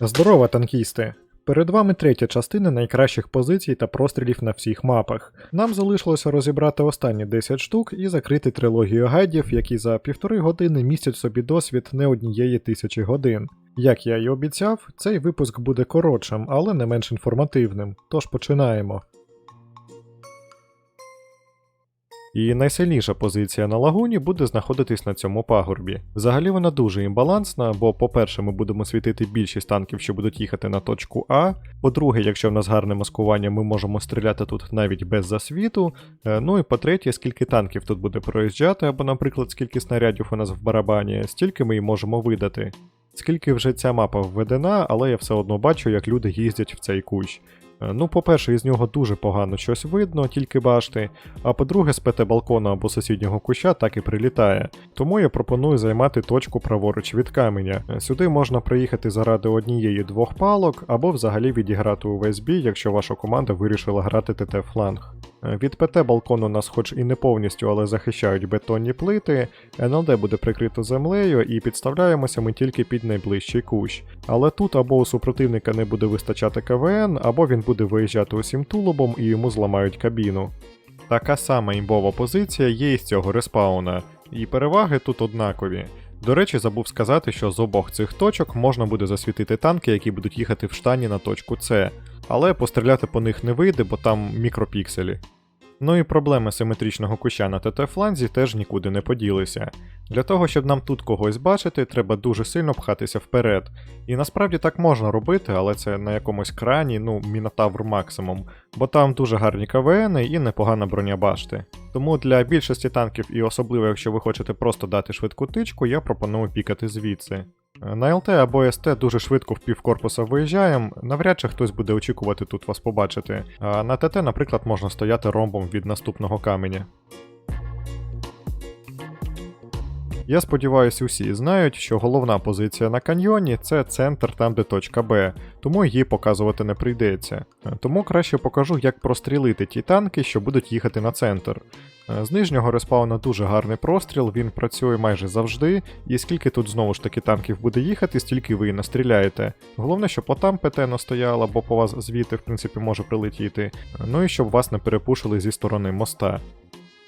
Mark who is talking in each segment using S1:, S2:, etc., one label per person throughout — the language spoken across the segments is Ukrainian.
S1: Здорово, танкісти! Перед вами третя частина найкращих позицій та прострілів на всіх мапах. Нам залишилося розібрати останні 10 штук і закрити трилогію гайдів, які за півтори години містять собі досвід не однієї тисячі годин. Як я й обіцяв, цей випуск буде коротшим, але не менш інформативним. Тож починаємо. І найсильніша позиція на лагуні буде знаходитись на цьому пагорбі. Взагалі вона дуже імбалансна, бо, по-перше, ми будемо світити більшість танків, що будуть їхати на точку А. По-друге, якщо в нас гарне маскування, ми можемо стріляти тут навіть без засвіту. Е, Ну і по-третє, скільки танків тут буде проїжджати, або, наприклад, скільки снарядів у нас в барабані, стільки ми й можемо видати. Скільки вже ця мапа введена, але я все одно бачу, як люди їздять в цей кущ. Е, Ну, по-перше, із нього дуже погано щось видно, тільки башти. А по-друге, з пете балкона або сусіднього куща так і прилітає. Тому я пропоную займати точку праворуч від каменя. Е, Сюди можна приїхати заради однієї двох палок, або взагалі відіграти увесь бій, якщо ваша команда вирішила грати ТТ фланг. Е, Від ПТ балкону нас хоч і не повністю, але захищають бетонні плити. НЛД буде прикрито землею і підставляємося ми тільки під найближчий кущ. Але тут або у супротивника не буде вистачати КВН, або він буде виїжджати усім тулубом і йому зламають кабіну. Така сама імбова позиція є із цього респауна, і переваги тут однакові. До речі, забув сказати, що з обох цих точок можна буде засвітити танки, які будуть їхати в штані на точку С, але постріляти по них не вийде, бо там мікропікселі. Ну і проблеми симетричного куща на ТТ фланзі теж нікуди не поділися. Для того, щоб нам тут когось бачити, треба дуже сильно пхатися вперед. І насправді так можна робити, але це на якомусь крані, ну, мінотавр максимум, бо там дуже гарні КВН і непогана броня башти. Тому для більшості танків, і особливо якщо ви хочете просто дати швидку тичку, я пропоную пікати звідси. На ЛТ або СТ дуже швидко в півкорпуса виїжджаємо, навряд чи хтось буде очікувати тут вас побачити. А на ТТ, наприклад, можна стояти ромбом від наступного каменя. Я сподіваюся, усі знають, що головна позиція на каньйоні це центр там, де точка Б, тому її показувати не прийдеться. Е, Тому краще покажу, як прострілити ті танки, що будуть їхати на центр. Е, З нижнього респауна дуже гарний простріл, він працює майже завжди, і скільки тут знову ж таки танків буде їхати, стільки ви і настріляєте. Головне, щоб отам ПТ не стояла, бо по вас звідти, в принципі, може прилетіти. Е, Ну і щоб вас не перепушили зі сторони моста.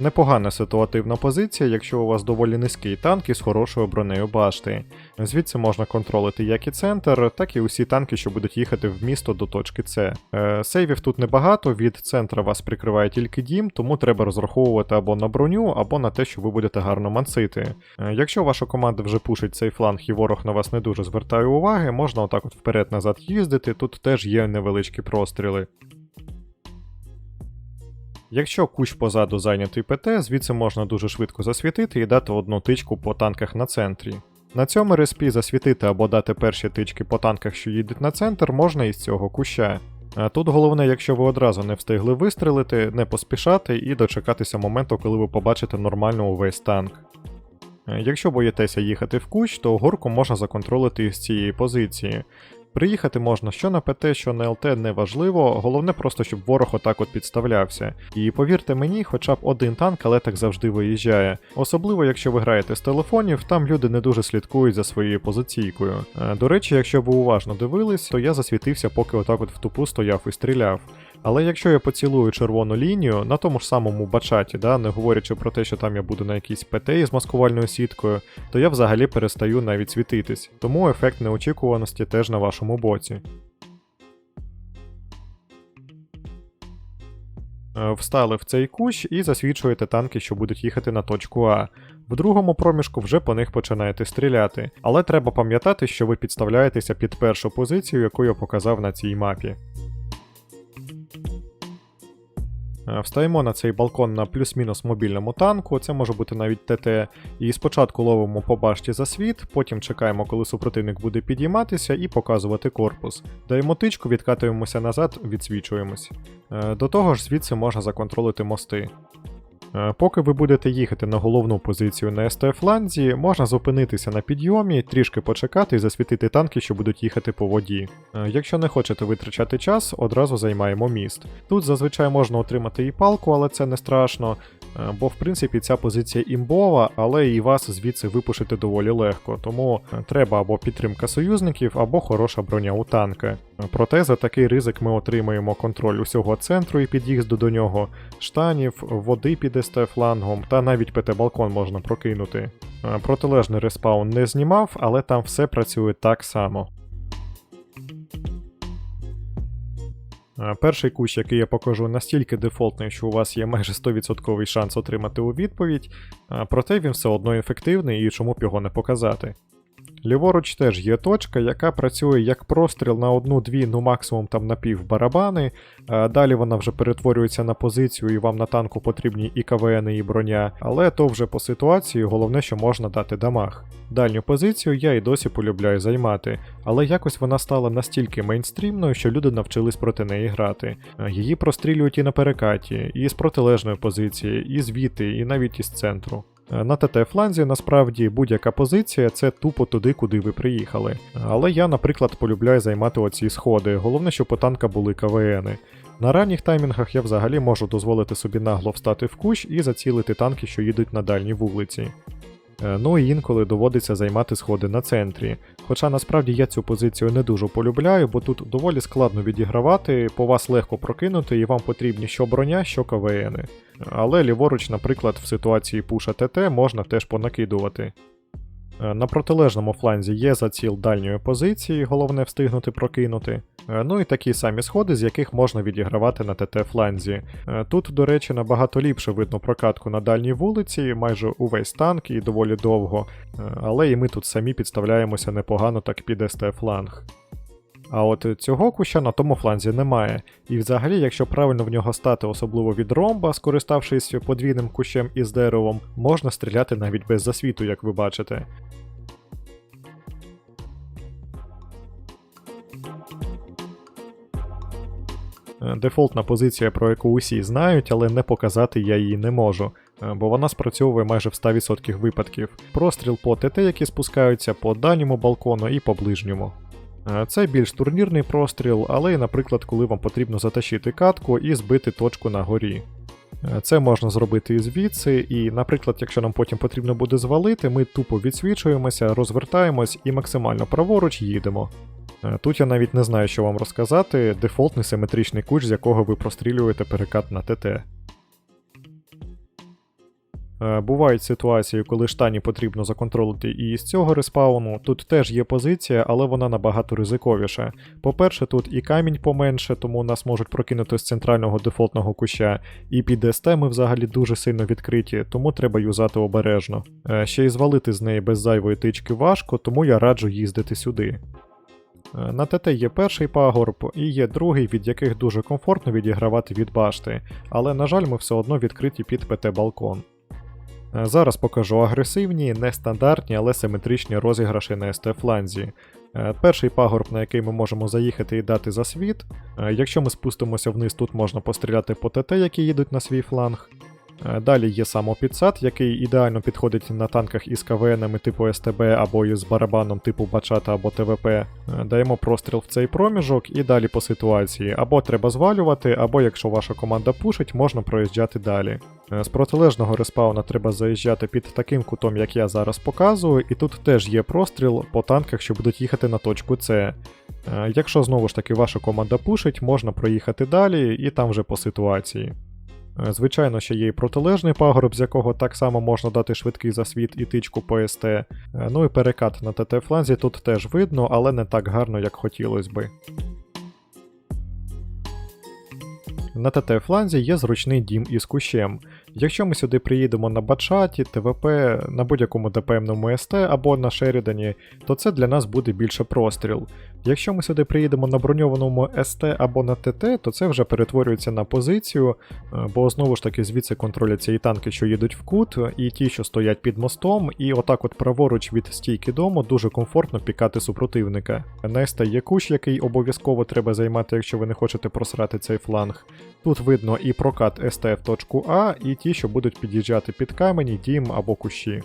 S1: Непогана ситуативна позиція, якщо у вас доволі низький танк із хорошою бронею башти. Звідси можна контролити як і центр, так і усі танки, що будуть їхати в місто до точки С. Е, сейвів тут небагато, від центра вас прикриває тільки дім, тому треба розраховувати або на броню, або на те, що ви будете гарно мансити. Е, якщо ваша команда вже пушить цей фланг і ворог на вас не дуже звертає уваги, можна отак от вперед-назад їздити, тут теж є невеличкі простріли. Якщо кущ позаду зайнятий ПТ, звідси можна дуже швидко засвітити і дати одну тичку по танках на центрі. На цьому респі засвітити або дати перші тички по танках, що їдуть на центр, можна із цього куща. А тут головне, якщо ви одразу не встигли вистрелити, не поспішати і дочекатися моменту, коли ви побачите нормально увесь танк. Е, Якщо боїтеся їхати в кущ, то горку можна законтролити із цієї позиції. Приїхати можна що на ПТ, що на ЛТ не важливо, головне просто, щоб ворог отак от підставлявся. І повірте мені, хоча б один танк, але так завжди виїжджає. Особливо, якщо ви граєте з телефонів, там люди не дуже слідкують за своєю позиційкою. Е, До речі, якщо ви уважно дивились, то я засвітився, поки отак от в тупу стояв і стріляв. Але якщо я поцілую червону лінію на тому ж самому бачаті, да, не говорячи про те, що там я буду на якійсь ПТ із маскувальною сіткою, то я взагалі перестаю навіть світитись, тому ефект неочікуваності теж на вашому боці. Е, Встали в цей кущ і засвічуєте танки, що будуть їхати на точку А. В другому проміжку вже по них починаєте стріляти, але треба пам'ятати, що ви підставляєтеся під першу позицію, яку я показав на цій мапі. Встаємо на цей балкон на плюс-мінус мобільному танку, це може бути навіть ТТ. І спочатку ловимо по башті за світ, потім чекаємо, коли супротивник буде підійматися, і показувати корпус. Даємо тичку, відкатуємося назад, відсвічуємось. Е, До того ж, звідси можна законтролити мости. Е, Поки ви будете їхати на головну позицію на СТ фланзі, можна зупинитися на підйомі, трішки почекати і засвітити танки, що будуть їхати по воді. Е, Якщо не хочете витрачати час, одразу займаємо міст. Тут зазвичай можна отримати і палку, але це не страшно. Бо в принципі ця позиція імбова, але і вас звідси випушити доволі легко, тому е, треба або підтримка союзників, або хороша броня у танка. Проте за такий ризик ми отримаємо контроль усього центру і під'їзду до нього, штанів, води під СТ флангом, та навіть ПТ-балкон можна прокинути. Е, Протилежний респаун не знімав, але там все працює так само. Перший кущ, який я покажу, настільки дефолтний, що у вас є майже 100% шанс отримати у відповідь, е, проте він все одно ефективний і чому б його не показати. Ліворуч теж є точка, яка працює як простріл на одну-дві, ну максимум там на пів барабани. Е, Далі вона вже перетворюється на позицію, і вам на танку потрібні і КВН, і броня, але то вже по ситуації, головне, що можна дати дамаг. Дальню позицію я і досі полюбляю займати, але якось вона стала настільки мейнстрімною, що люди навчились проти неї грати. Е, Її прострілюють і на перекаті, і з протилежної позиції, і звідти, і навіть із центру. Е, На ТТ-фланзі насправді будь-яка позиція це тупо туди, куди ви приїхали. Але я, наприклад, полюбляю займати оці сходи. Головне, щоб у танка були КВНи. На ранніх таймінгах я взагалі можу дозволити собі нагло встати в кущ і зацілити танки, що їдуть на дальній вулиці. Е, Ну і інколи доводиться займати сходи на центрі. Хоча насправді я цю позицію не дуже полюбляю, бо тут доволі складно відігравати, по вас легко прокинути, і вам потрібні що броня, що КВНи. Але ліворуч, наприклад, в ситуації пуша ТТ можна теж понакидувати. Е, На протилежному фланзі є заціл дальньої позиції, головне встигнути прокинути. Е, Ну і такі самі сходи, з яких можна відігравати на ТТ фланзі. Е, Тут, до речі, набагато ліпше видно прокатку на дальній вулиці, майже увесь танк і доволі довго. Але і ми тут самі підставляємося непогано так під СТ фланг. А от цього куща на тому фланзі немає. І взагалі, якщо правильно в нього стати, особливо від ромба, скориставшись подвійним кущем із деревом, можна стріляти навіть без засвіту, як ви бачите. Е, Дефолтна позиція, про яку усі знають, але не показати я її не можу, е, бо вона спрацьовує майже в 100% випадків. Простріл по ТТ, які спускаються по дальньому балкону і по ближньому. Е, Це більш турнірний простріл, але, і, наприклад, коли вам потрібно затащити катку і збити точку на горі. Е, Це можна зробити і звідси, і, наприклад, якщо нам потім потрібно буде звалити, ми тупо відсвічуємося, розвертаємось і максимально праворуч їдемо. Е, Тут я навіть не знаю, що вам розказати, дефолтний симетричний куч, з якого ви прострілюєте перекат на ТТ. Е, Бувають ситуації, коли штані потрібно законтролити і з цього респауну. Тут теж є позиція, але вона набагато ризиковіша. По-перше, тут і камінь поменше, тому нас можуть прокинути з центрального дефолтного куща, і під СТ ми взагалі дуже сильно відкриті, тому треба юзати обережно. Е, Ще й звалити з неї без зайвої тички важко, тому я раджу їздити сюди. Е, На ТТ є перший пагорб і є другий, від яких дуже комфортно відігравати від башти, але, на жаль, ми все одно відкриті під ПТ-балкон. Е, Зараз покажу агресивні, нестандартні, але симетричні розіграші на СТ-фланзі. Е, Перший пагорб, на який ми можемо заїхати і дати засвіт. світ. Якщо ми спустимося вниз, тут можна постріляти по ТТ, які їдуть на свій фланг. Е, Далі є самопідсад, який ідеально підходить на танках із КВНами типу СТБ або із барабаном типу Бачата або ТВП. Е, Даємо простріл в цей проміжок і далі по ситуації. Або треба звалювати, або якщо ваша команда пушить, можна проїжджати далі. Е, З протилежного респауна треба заїжджати під таким кутом, як я зараз показую, і тут теж є простріл по танках, що будуть їхати на точку С. Якщо знову ж таки ваша команда пушить, можна проїхати далі і там вже по ситуації. Е, Звичайно, ще є і протилежний пагорб, з якого так само можна дати швидкий засвіт і тичку по СТ. Е, Ну і перекат на ТТ фланзі тут теж видно, але не так гарно, як хотілося би. На ТТ фланзі є зручний дім із кущем. Якщо ми сюди приїдемо на Бачаті, ТВП, на будь-якому ДПМному СТ або на Шерідані, то це для нас буде більше простріл. Якщо ми сюди приїдемо на броньованому СТ або на ТТ, то це вже перетворюється на позицію, е, бо знову ж таки звідси контроляться і танки, що їдуть в кут, і ті, що стоять під мостом, і отак от праворуч від стійки дому дуже комфортно пікати супротивника. На СТ є кущ, який обов'язково треба займати, якщо ви не хочете просрати цей фланг. Тут видно і прокат СТ в точку А, і ті, що будуть під'їжджати під камені, дім або кущі.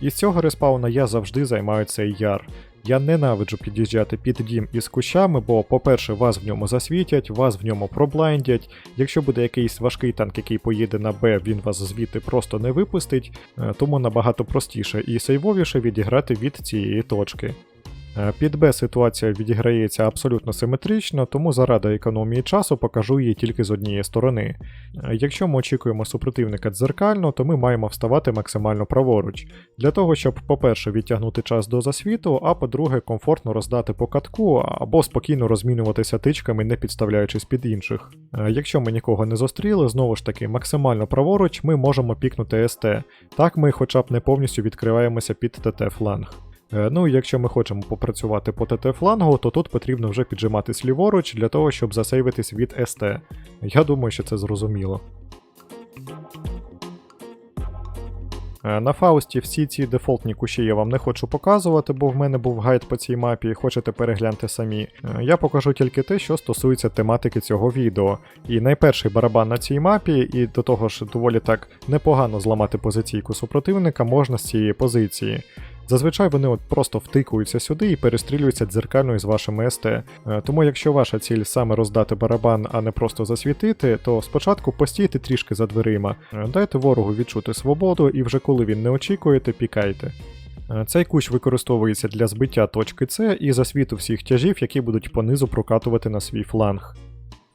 S1: Із цього респауна я завжди займаю цей яр. Я ненавиджу під'їжджати під дім із кущами, бо, по-перше, вас в ньому засвітять, вас в ньому проблайндять. Якщо буде якийсь важкий танк, який поїде на Б, він вас звідти просто не випустить, е, тому набагато простіше і сейвовіше відіграти від цієї точки. Е, Під Б ситуація відіграється абсолютно симетрично, тому заради економії часу покажу її тільки з однієї сторони. Е, Якщо ми очікуємо супротивника дзеркально, то ми маємо вставати максимально праворуч, для того, щоб, по-перше, відтягнути час до засвіту, а по-друге, комфортно роздати по катку або спокійно розмінюватися тичками, не підставляючись під інших. Е, Якщо ми нікого не зустріли, знову ж таки, максимально праворуч ми можемо пікнути СТ. Так ми хоча б не повністю відкриваємося під ТТ фланг. Е, Ну якщо ми хочемо попрацювати по ТТ флангу, то тут потрібно вже піджиматись ліворуч для того, щоб засейвитись від СТ. Я думаю, що це зрозуміло. Е, На Фаусті всі ці дефолтні кущі я вам не хочу показувати, бо в мене був гайд по цій мапі, хочете перегляньте самі. Е, Я покажу тільки те, що стосується тематики цього відео. І найперший барабан на цій мапі, і до того ж доволі так непогано зламати позиційку супротивника можна з цієї позиції. Зазвичай вони от просто втикуються сюди і перестрілюються дзеркально із вашими СТ. Е, Тому якщо ваша ціль саме роздати барабан, а не просто засвітити, то спочатку постійте трішки за дверима, Е, дайте ворогу відчути свободу, і вже коли він не очікуєте, пікайте. Е, Цей кущ використовується для збиття точки С і засвіту всіх тяжів, які будуть понизу прокатувати на свій фланг.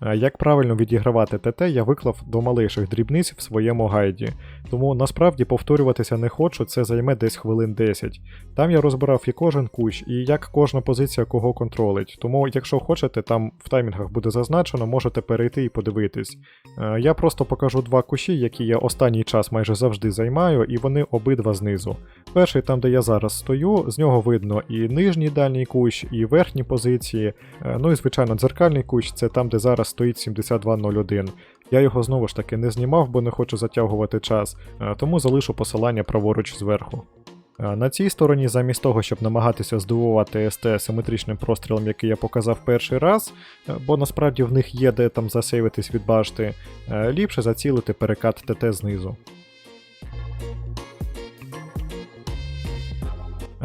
S1: Е, Як правильно відігравати ТТ, я виклав до малейших дрібниць в своєму гайді, тому насправді повторюватися не хочу, це займе десь хвилин 10. Там я розбирав і кожен кущ, і як кожна позиція кого контролить. Тому, якщо хочете, там в таймінгах буде зазначено, можете перейти і подивитись. Е, Я просто покажу два кущі, які я останній час майже завжди займаю, і вони обидва знизу. Перший там, де я зараз стою, з нього видно і нижній дальній кущ, і верхні позиції. Е, Ну і звичайно, дзеркальний кущ це там, де зараз стоїть 7201. Я його знову ж таки не знімав, бо не хочу затягувати час, е, тому залишу посилання праворуч зверху. Е, На цій стороні, замість того, щоб намагатися здивувати СТ симетричним прострілом, який я показав перший раз, е, бо насправді в них є де там засейвитись від башти, ліпше зацілити перекат ТТ знизу.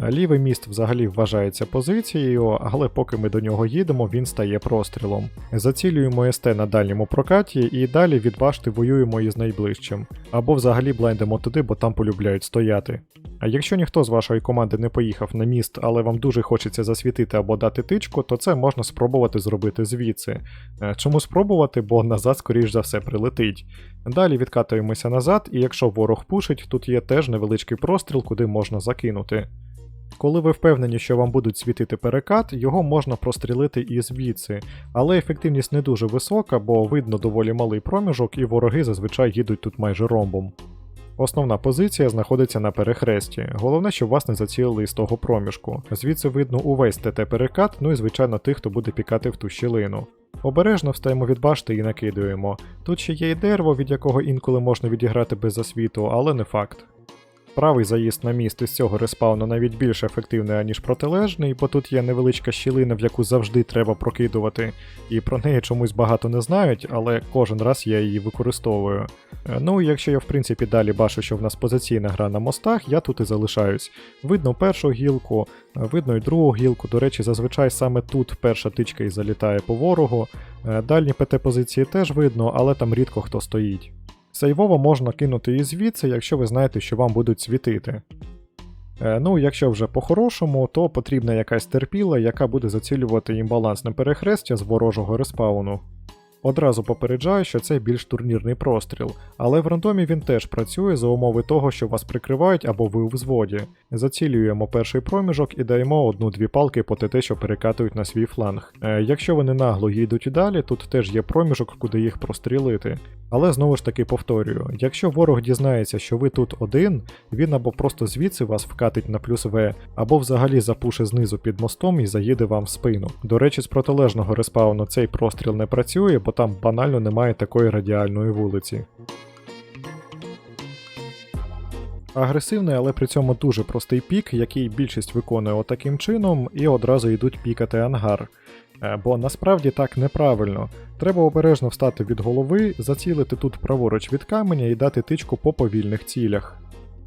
S1: Лівий міст взагалі вважається позицією, але поки ми до нього їдемо, він стає прострілом. Зацілюємо СТ на дальньому прокаті і далі від башти воюємо із найближчим. Або взагалі блайндимо туди, бо там полюбляють стояти. А якщо ніхто з вашої команди не поїхав на міст, але вам дуже хочеться засвітити або дати тичку, то це можна спробувати зробити звідси. Е, Чому спробувати, бо назад, скоріш за все, прилетить. Далі відкатуємося назад, і якщо ворог пушить, тут є теж невеличкий простріл, куди можна закинути. Коли ви впевнені, що вам будуть світити перекат, його можна прострілити і звідси, але ефективність не дуже висока, бо видно доволі малий проміжок, і вороги зазвичай їдуть тут майже ромбом. Основна позиція знаходиться на перехресті. Головне, щоб вас не зацілили із того проміжку. Звідси видно увесь ТТ перекат, ну і звичайно тих, хто буде пікати в ту щілину. Обережно встаємо від башти і накидуємо. Тут ще є й дерево, від якого інколи можна відіграти без засвіту, але не факт. Правий заїзд на міст із цього респауну навіть більш ефективний, аніж протилежний, бо тут є невеличка щілина, в яку завжди треба прокидувати, і про неї чомусь багато не знають, але кожен раз я її використовую. Е, Ну, і якщо я в принципі далі бачу, що в нас позиційна гра на мостах, я тут і залишаюсь. Видно першу гілку, е, видно і другу гілку. До речі, зазвичай саме тут перша тичка і залітає по ворогу. Е, Дальні ПТ-позиції теж видно, але там рідко хто стоїть. Сейвово можна кинути і звідси, якщо ви знаєте, що вам будуть світити. Е, Ну, якщо вже по-хорошому, то потрібна якась терпіла, яка буде зацілювати імбалансне перехрестя з ворожого респауну. Одразу попереджаю, що це більш турнірний простріл, але в рандомі він теж працює за умови того, що вас прикривають або ви у взводі. Зацілюємо перший проміжок і даємо одну-дві палки по ТТ, що перекатують на свій фланг. Е, якщо вони нагло їдуть далі, тут теж є проміжок, куди їх прострілити. Але знову ж таки повторюю: якщо ворог дізнається, що ви тут один, він або просто звідси вас вкатить на плюс В, або взагалі запуше знизу під мостом і заїде вам в спину. До речі, з протилежного респауну цей простріл не працює, бо там банально немає такої радіальної вулиці. Агресивний, але при цьому дуже простий пік, який більшість виконує отаким чином, і одразу йдуть пікати ангар. Е, Бо насправді так неправильно. Треба обережно встати від голови, зацілити тут праворуч від каменя і дати тичку по повільних цілях.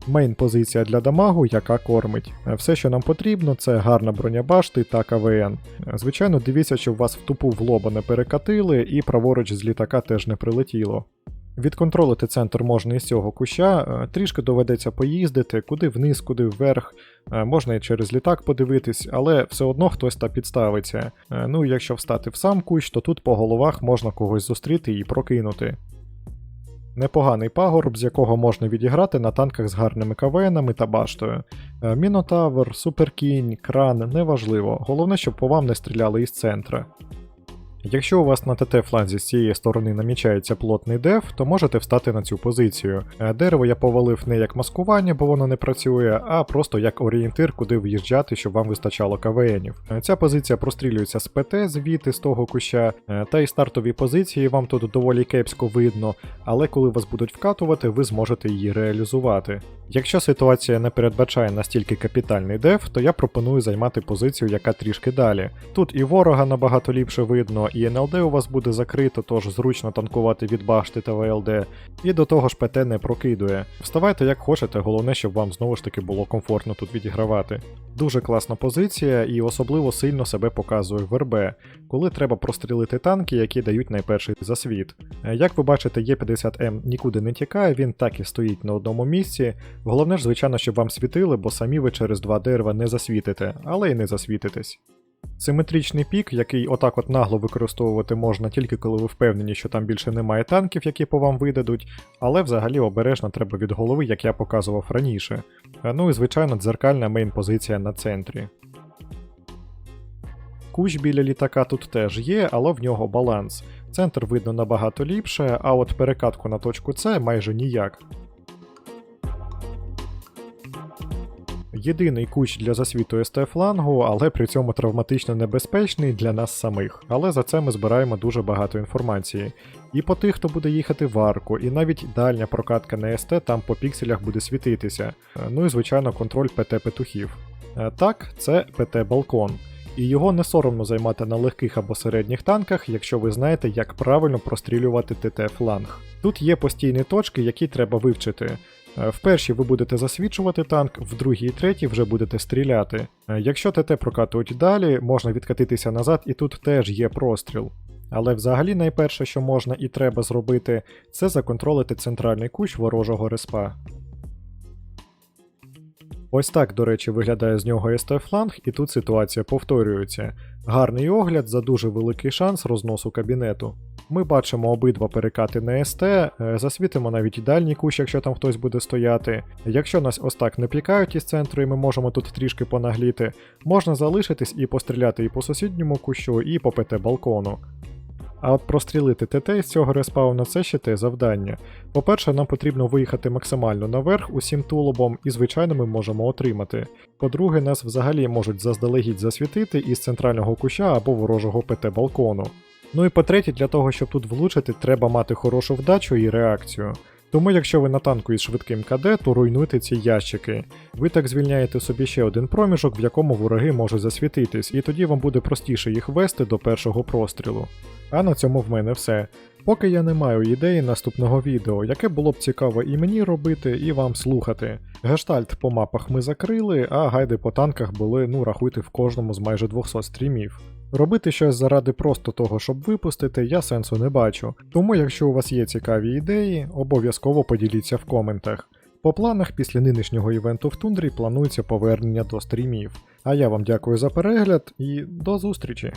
S1: Мейн позиція для дамагу, яка кормить. Е, Все, що нам потрібно, це гарна броня башти та КВН. Е, Звичайно, дивіться, щоб вас в тупу в лоба не перекатили і праворуч з літака теж не прилетіло. Відконтролити центр можна із цього куща, е, трішки доведеться поїздити, куди вниз, куди вверх, можна і через літак подивитись, але все одно хтось та підставиться. Ну і якщо встати в сам кущ, то тут по головах можна когось зустріти і прокинути. Непоганий пагорб, з якого можна відіграти на танках з гарними кавенами та баштою. Е, Мінотавр, суперкінь, кран неважливо, головне, щоб по вам не стріляли із центра. Якщо у вас на ТТ фланзі з цієї сторони намічається плотний деф, то можете встати на цю позицію. Е, Дерево я повалив не як маскування, бо воно не працює, а просто як орієнтир, куди в'їжджати, щоб вам вистачало КВНів. Е, Ця позиція прострілюється з ПТ звідти з того куща, е, та й стартові позиції вам тут доволі кепсько видно, але коли вас будуть вкатувати, ви зможете її реалізувати. Якщо ситуація не передбачає настільки капітальний деф, то я пропоную займати позицію, яка трішки далі. Тут і ворога набагато ліпше видно, і НЛД у вас буде закрито, тож зручно танкувати від башти та ВЛД, і до того ж ПТ не прокидує. Вставайте як хочете, головне, щоб вам знову ж таки було комфортно тут відігравати. Дуже класна позиція і особливо сильно себе показує в РБ, коли треба прострілити танки, які дають найперший засвіт. Е, Як ви бачите, Є50М нікуди не тікає, він так і стоїть на одному місці. Головне ж, звичайно, щоб вам світили, бо самі ви через два дерева не засвітите, але й не засвітитесь. Симетричний пік, який отак от нагло використовувати можна тільки коли ви впевнені, що там більше немає танків, які по вам видадуть, але взагалі обережно треба від голови, як я показував раніше. Ну і звичайно, дзеркальна мейн-позиція на центрі. Кущ біля літака тут теж є, але в нього баланс. Центр видно набагато ліпше, а от перекатку на точку С майже ніяк. Єдиний кущ для засвіту СТ флангу, але при цьому травматично небезпечний для нас самих. Але за це ми збираємо дуже багато інформації. І по тих, хто буде їхати в арку, і навіть дальня прокатка на СТ там по пікселях буде світитися. Ну і звичайно контроль ПТ петухів. Е, Так, це ПТ балкон. І його не соромно займати на легких або середніх танках, якщо ви знаєте, як правильно прострілювати ТТ фланг. Тут є постійні точки, які треба вивчити. Е, В першій ви будете засвічувати танк, в другій і третій вже будете стріляти. Е, Якщо ТТ прокатують далі, можна відкатитися назад, і тут теж є простріл. Але взагалі найперше, що можна і треба зробити, це законтролити центральний кущ ворожого респа. Ось так, до речі, виглядає з нього СТ фланг, і тут ситуація повторюється. Гарний огляд за дуже великий шанс розносу кабінету. Ми бачимо обидва перекати на СТ, е, засвітимо навіть дальній кущ, якщо там хтось буде стояти. Якщо нас ось так не пікають із центру, і ми можемо тут трішки понагліти, можна залишитись і постріляти і по сусідньому кущу, і по ПТ балкону. А от прострілити ТТ з цього респауна це ще те завдання. По-перше, нам потрібно виїхати максимально наверх усім тулубом, і звичайно ми можемо отримати. По-друге, нас взагалі можуть заздалегідь засвітити із центрального куща або ворожого ПТ балкону. Ну і по-третє, для того, щоб тут влучити, треба мати хорошу вдачу і реакцію. Тому, якщо ви на танку із швидким КД, то руйнуйте ці ящики. Ви так звільняєте собі ще один проміжок, в якому вороги можуть засвітитись, і тоді вам буде простіше їх вести до першого прострілу. А на цьому в мене все. Поки я не маю ідеї наступного відео, яке було б цікаво і мені робити, і вам слухати. Гештальт по мапах ми закрили, а гайди по танках були, ну рахуйте, в кожному з майже 200 стрімів. Робити щось заради просто того, щоб випустити, я сенсу не бачу. Тому, якщо у вас є цікаві ідеї, обов'язково поділіться в коментах. По планах після нинішнього івенту в тундрі планується повернення до стрімів. А я вам дякую за перегляд і до зустрічі!